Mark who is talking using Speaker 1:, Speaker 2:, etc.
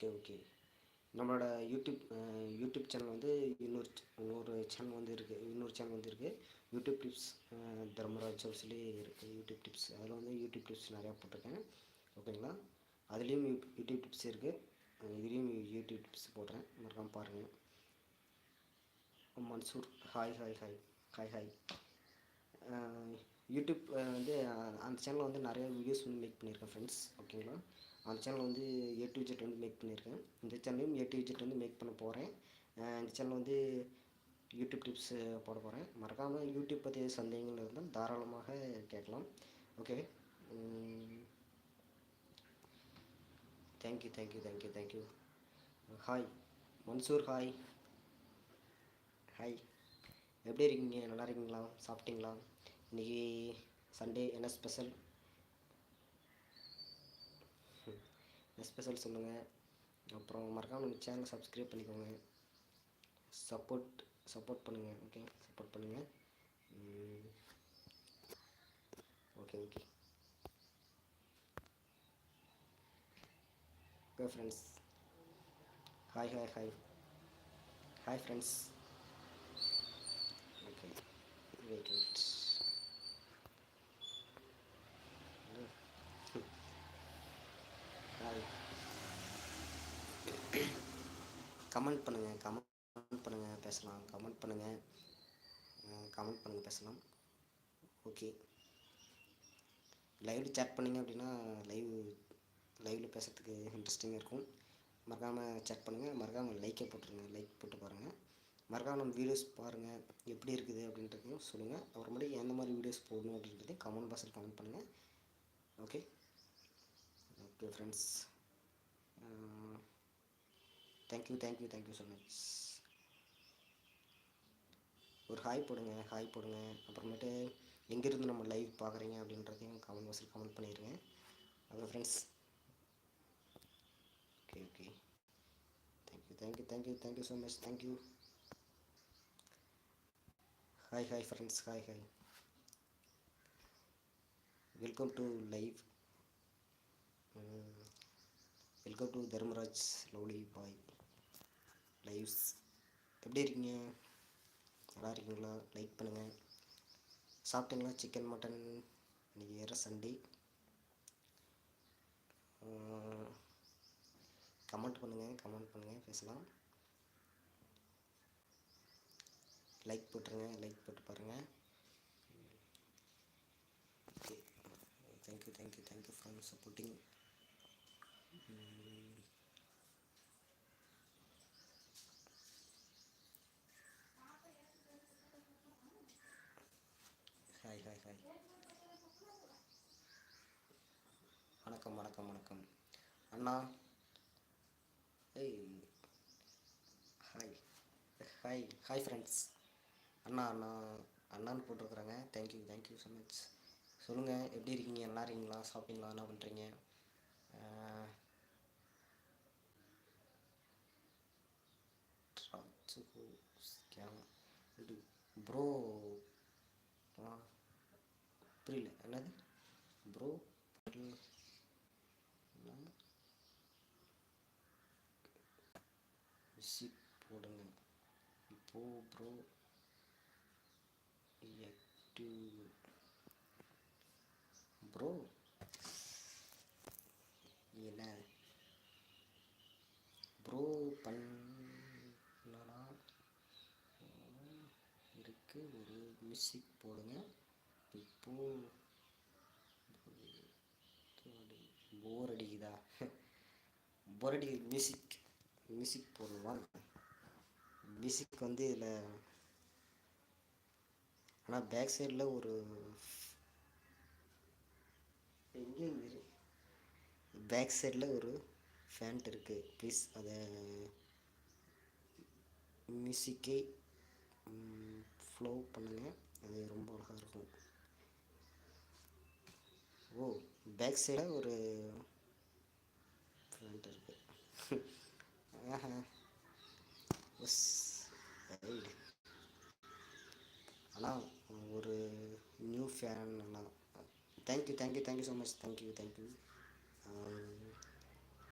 Speaker 1: Okay okay. நம்மளோட YouTube YouTube channel வந்து இன்னொரு இன்னொரு சேனல் வந்து இருக்குது இன்னொரு சேனல் வந்து இருக்குது யூடியூப் டிப்ஸ் தர்மராஜ் சொல்லி இருக்குது யூடியூப் டிப்ஸ் அதில் வந்து யூடியூப் டிப்ஸ் நிறையா போட்டிருக்கேன். ஓகேங்களா? அதுலேயும் யூடியூப் டிப்ஸ் இருக்குது இதுலேயும் யூடியூப் டிப்ஸ் போடுறேன். மறக்காமல் பாருங்கள் Mansoor hi hi hi hi hi. YouTube வந்து அந்த சேனலில் வந்து நிறைய வீடியோஸ் வந்து மேக் பண்ணியிருக்கேன் ஃப்ரெண்ட்ஸ் ஓகேங்களா? அந்த சேனல் வந்து ஏ டு ஜெட் வந்து மேக் பண்ணியிருக்கேன். இந்த சேனலையும் ஏ டு ஜெட் வந்து மேக் பண்ண போகிறேன் இந்த சேனல் வந்து யூடியூப் டிப்ஸ் போட போகிறேன் மறக்காமல் யூடியூப் பற்றி சந்தேகங்கள் இருந்தால் தாராளமாக கேட்கலாம். Okay thank you thank you thank you thank you hi Mansoor hi hi எப்படி இருக்கீங்க? நல்லா இருக்கீங்களா? சாப்பிட்டீங்களா? இன்றைக்கி சண்டே என்ன ஸ்பெஷல் எஸ்பெஷல் சொல்லுங்கள் அப்புறம் மறக்காமல் நம்ம சேனலை சப்ஸ்கிரைப் பண்ணிக்கோங்க. சப்போர்ட் சப்போர்ட் பண்ணுங்கள் ஓகே சப்போர்ட் பண்ணுங்கள் okay okay okay friends hi hi hi hi friends okay wait wait hi comment பண்ணுங்கள் கமெண்ட் பண்ணுங்கள் பேசலாம். கமெண்ட் பண்ணுங்கள் கமெண்ட் பண்ணுங்கள் பேசலாம். ஓகே லைவில் சேட் பண்ணிங்க அப்படின்னா லைவ் லைவில் பேசுகிறதுக்கு இன்ட்ரெஸ்டிங்காக இருக்கும். மறக்காமல் சேட் பண்ணுங்கள் மறக்காமல் லைக்கே போட்டுருங்க. லைக் போட்டு பாருங்கள் மறக்காமல் நம்ம வீடியோஸ் பாருங்கள் எப்படி இருக்குது அப்படின்றதையும் சொல்லுங்கள் அப்புறமேட்டு எந்த மாதிரி வீடியோஸ் போடணும் அப்படின்றதையும் கமெண்ட் பாக்ஸில் கமெண்ட் பண்ணுங்கள் okay okay friends thank you thank you thank you so much ஒரு ஹாய் போடுங்க ஹாய் போடுங்க. அப்புறமேட்டு எங்கேருந்து நம்ம லைவ் பார்க்குறீங்க அப்படின்றதையும் கமெண்ட் பாக்ஸில் கமெண்ட் பண்ணிடுங்க அப்புறம் friends okay okay thank you thank you thank you thank you so much thank you hi hi friends hi hi welcome to live welcome to Dharmaraj lovely boy lives. எப்படி இருக்கீங்க? நல்லா இருக்கீங்களா? Like பண்ணுங்கள் சாப்பிட்டீங்களா? Chicken mutton? இன்றைக்கி வேறு Sunday. Comment பண்ணுங்கள் comment பண்ணுங்கள் பேசலாம். லைக் போட்டுருங்க. லைக் போட்டு பாருங்கள் okay thank you thank you thank you for supporting hi வணக்கம் வணக்கம் வணக்கம். அண்ணா. ஏய். ஹாய் ஹாய் ஹாய் ஃப்ரெண்ட்ஸ் அண்ணா அண்ணா அண்ணான்னு போட்டிருக்குறாங்க. Thank you thank you so much சொல்லுங்கள் எப்படி இருக்கீங்க? நல்லா இருக்கீங்களா? சாப்பிட்டீங்களா? என்ன பண்ணுறீங்க ப்ரோ புரியல என்னது? ப்ரோ மியூசிக் போடுங்க. இப்போ ப்ரோ ஆக்டிவ் ப்ரோ என்ன? ப்ரோ பண்ணலாம் இருக்கு ஒரு மியூசிக் போடுங்க. இப்போ போர் அடிக்குதா? போர் அடிக்குது. மியூசிக் மியூசிக் போடலாம் மியூசிக் வந்து இதில் ஆனால் பேக் சைடில் ஒரு எங்கேயும் பேக் சைடில் ஒரு ஃபேண்ட் இருக்குது ப்ளீஸ் அதை மியூசிக்கை ஃப்ளோ பண்ணுங்கள் அது ரொம்ப அழகாக இருக்கும். ஓ பேக் சைடில் ஒரு ஃப்ரண்ட் இருக்குது ஆஹா. உஸ் ரைடு ஆனால் ஒரு நியூ ஃபேன் ஆனால் thank you thank you thank you so much thank you thank you